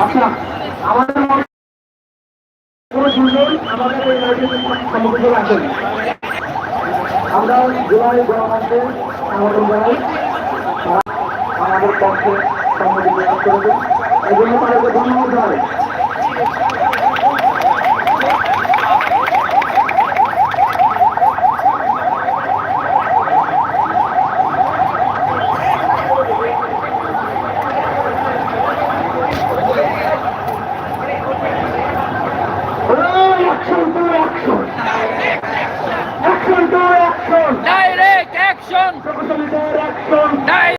আচ্ছা আমাদের আমাদের সম্মুখীন আমরা জুলাই গণমাধ্যমে সংগঠন জানাই আমাদের পক্ষে সম্মতি প্রকাশ করেছেন এই জন্য তাদেরকে ধন্যবাদ জানাই। নেই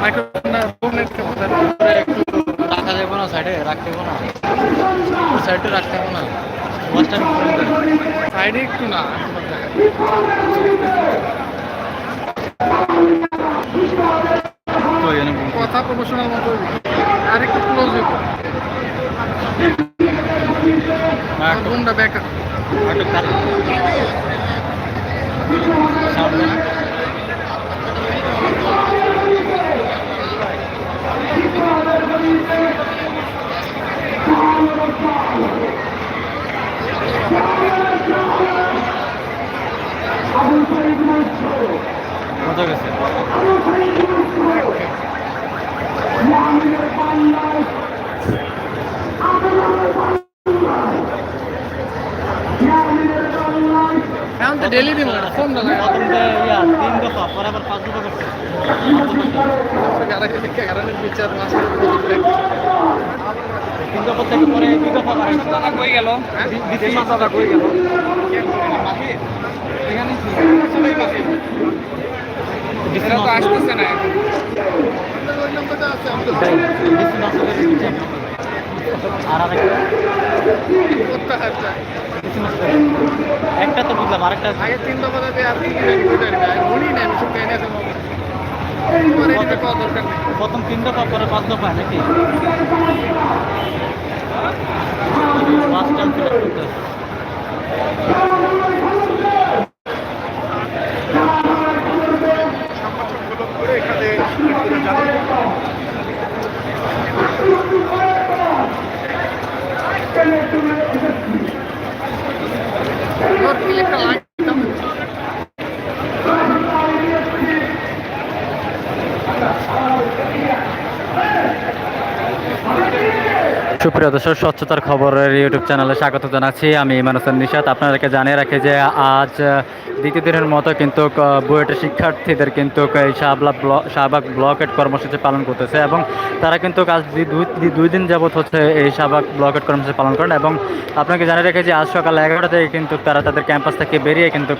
মাইক্রোফোন না সাইডে রাখতে না। সাইডে রাখতে না। সাইডে একটু না কথা প্রফেশনাল মতো। আর একটু ক্লোজ হইব ফোনটা ব্যাক কত ডেলি দিন লাগে ইয়া তিন দফা পরে আবার পাঁচ দফা করছে। বিচার মাস তিন দফা থেকে পরে দুই দফা বাড়াইছে কই গেল? বিশ মাসাটা কই গেল? এরা তো আসতেছে না আর আরেকটা। একটা তো বুঝলাম আরেকটা আগে তিন দফা দাবি আর কি উনি না? আমি কত দরকার প্রথম তিন দফা পরে পাঁচ দফা নাকি? পাঁচ সুপ্রিয় দর্শক, স্বচ্ছতার খবরের ইউটিউব চ্যানেলে স্বাগত জানাচ্ছি। আমি ইমান হোসেন নিশাত। আপনাদেরকে জানিয়ে রাখি যে আজ দ্বিতীয় দিনের মতো কিন্তু বুয়েটের শিক্ষার্থীদের কিন্তু এই শাহবাগ ব্লক শাহবাগ ব্লকেট কর্মসূচি পালন করতেছে এবং তারা কিন্তু আজ দুই- দিন যাবত হচ্ছে এই শাহবাগ ব্লকেট কর্মসূচি পালন করেন এবং আপনাকে জানিয়ে রেখে যে আজ সকাল এগারোটা থেকে কিন্তু তারা তাদের ক্যাম্পাস থেকে বেরিয়ে কিন্তু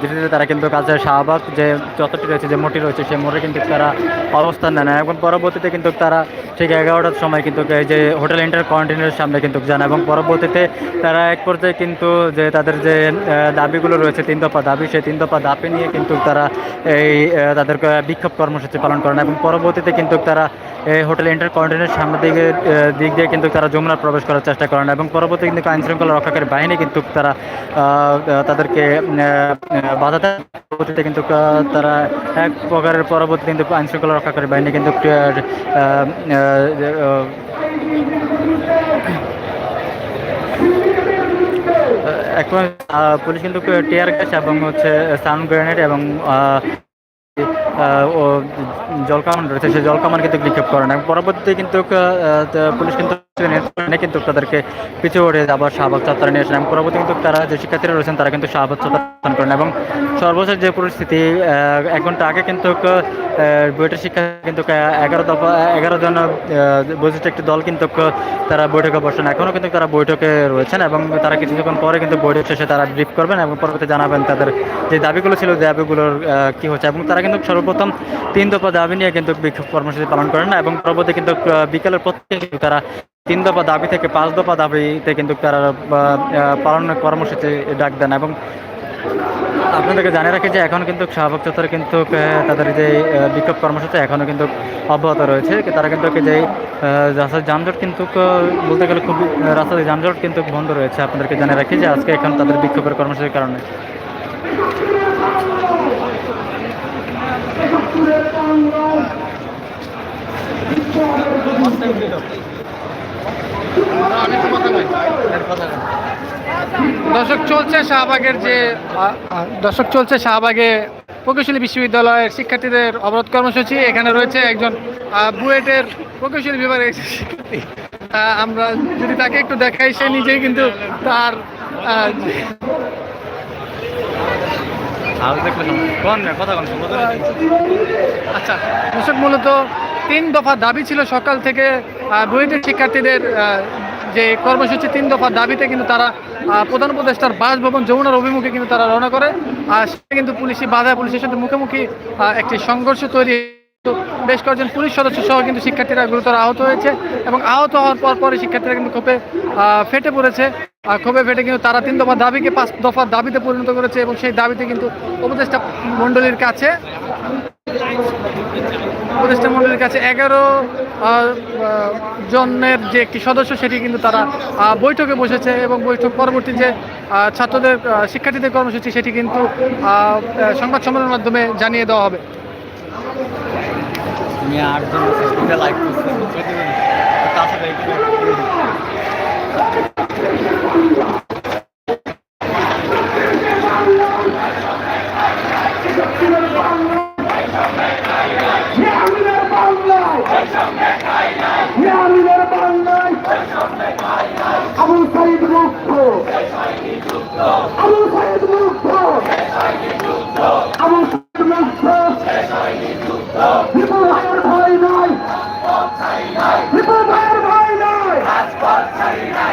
ধীরে ধীরে তারা কিন্তু কাজে শাহবাগ যে যতটি রয়েছে, যে মোটি রয়েছে, সেই মোড়ে কিন্তু তারা অবস্থান নেন এবং পরবর্তীতে কিন্তু তারা ঠিক এগারোটার সময় কিন্তু এই যে হোটেল ইন্টার কন্টিনেন্টের সামনে কিন্তু যান এবং পরবর্তীতে তারা এক পর্যায়ে কিন্তু যে তাদের যে দাবিগুলো রয়েছে, তিন দফা দাবি, সেই তিন দফা দাবি নিয়ে কিন্তু তারা এই তাদের বিক্ষোভ কর্মসূচি পালন করেন এবং পরবর্তীতে কিন্তু তারা এই হোটেল ইন্টার কন্টিনেন্টের সামনের দিকে দিক দিয়ে কিন্তু তারা যমুনা প্রবেশ করার চেষ্টা করেন এবং পরবর্তী কিন্তু আইন শৃঙ্খলা রক্ষাকারী বাহিনী কিন্তু তারা তাদেরকে বাধা পরবর্তীতে কিন্তু তারা এক প্রকারের পরবর্তী কিন্তু আইন শৃঙ্খলা রক্ষাকারী বাহিনী কিন্তু এখন পুলিশ কিন্তু টিয়ার গ্যাস এবং হচ্ছে সাউন্ড গ্রেনেড এবং ও জলকামান রয়েছে সেই জলকামান কিন্তু নিক্ষেপ করেন এবং পরবর্তীতে কিন্তু পুলিশ কিন্তু কিন্তু তাদেরকে পিছু ওঠে আবার শাহবাগ চত্বরে নিয়ে আসেন। এবং পরবর্তী কিন্তু তারা যে শিক্ষার্থীরা রয়েছেন, তারা কিন্তু শাহবাগ চত্বর করেন এবং সর্বশেষ যে পরিস্থিতি এক ঘণ্টা আগে কিন্তু বুয়েটের শিক্ষা কিন্তু এগারো দফা, এগারো জন বৈশিষ্ট্য একটি দল কিন্তু তারা বৈঠকে বসেন। এখনও কিন্তু তারা বৈঠকে রয়েছেন এবং তারা কিছুক্ষণ পরে কিন্তু বৈঠক শেষে তারা ব্রিফ করবেন এবং পরবর্তী জানাবেন তাদের যে দাবিগুলো ছিল, দাবিগুলোর কি হচ্ছে। এবং তারা কিন্তু সর্বপ্রথম তিন দফা দাবি নিয়ে কিন্তু বিক্ষোভ কর্মসূচি পালন করেন এবং পরবর্তী কিন্তু বিকেলের পর থেকে কিন্তু তারা তিন দফা দাবি থেকে পাঁচ দফা দাবিতে কিন্তু তারা পালনের কর্মসূচি ডাক দেন এবং আপনাদেরকে জানিয়ে রাখি যে এখন কিন্তু শাহবাগ চত্বরে কিন্তু তাদের যে বিক্ষোভ কর্মসূচি এখনও কিন্তু অব্যাহত রয়েছে। তারা কিন্তু যে রাস্তার যানজট কিন্তু বলতে গেলে আহ, রাস্তার যানজট কিন্তু বন্ধ রয়েছে। আপনাদেরকে জানিয়ে রাখি যে আজকে এখন তাদের বিক্ষোভের কর্মসূচির কারণে। দর্শক চলছে শাহবাগের যে দর্শক চলছে শাহবাগে প্রকৌশলী বিশ্ববিদ্যালয়ের শিক্ষার্থীদের অবরোধ কর্মসূচি। এখানে রয়েছে একজন বুয়েটের প্রকৌশলী বিভাগের শিক্ষার্থী। আমরা যদি তাকে একটু দেখাই সে নিজেই কিন্তু তার আচ্ছা দর্শক মূলত তিন দফা দাবি ছিল সকাল থেকে বুয়েটের শিক্ষার্থীদের যে কর্মসূচি তিন দফার দাবিতে কিন্তু তারা প্রধান উপদেষ্টার বাসভবন যমুনার অভিমুখে কিন্তু তারা রওনা করে। আর সেটা কিন্তু পুলিশি বাধা, পুলিশের সাথে মুখোমুখি একটি সংঘর্ষ তৈরি বেশ কয়েকজন পুলিশ সদস্য সহ কিন্তু শিক্ষার্থীরা গুরুতর আহত হয়েছে এবং আহত হওয়ার পর পরে শিক্ষার্থীরা কিন্তু ক্ষোভে ফেটে পড়েছে। ক্ষোভে ফেটে কিন্তু তারা তিন দফা দাবিকে পাঁচ দফা দাবিতে পরিণত করেছে এবং সেই দাবিতে কিন্তু উপদেষ্টা মণ্ডলীর কাছে, উপদেষ্টা মণ্ডলীর কাছে এগারো জনের যে একটি সদস্য সেটি কিন্তু তারা বৈঠকে বসেছে এবং বৈঠক পরবর্তী যে ছাত্রদের শিক্ষার্থীদের কর্মসূচি সেটি কিন্তু সংবাদ সম্মেলনের মাধ্যমে জানিয়ে দেওয়া হবে। আবু সাইদ মুক্ত আবু সাইদ মুক্ত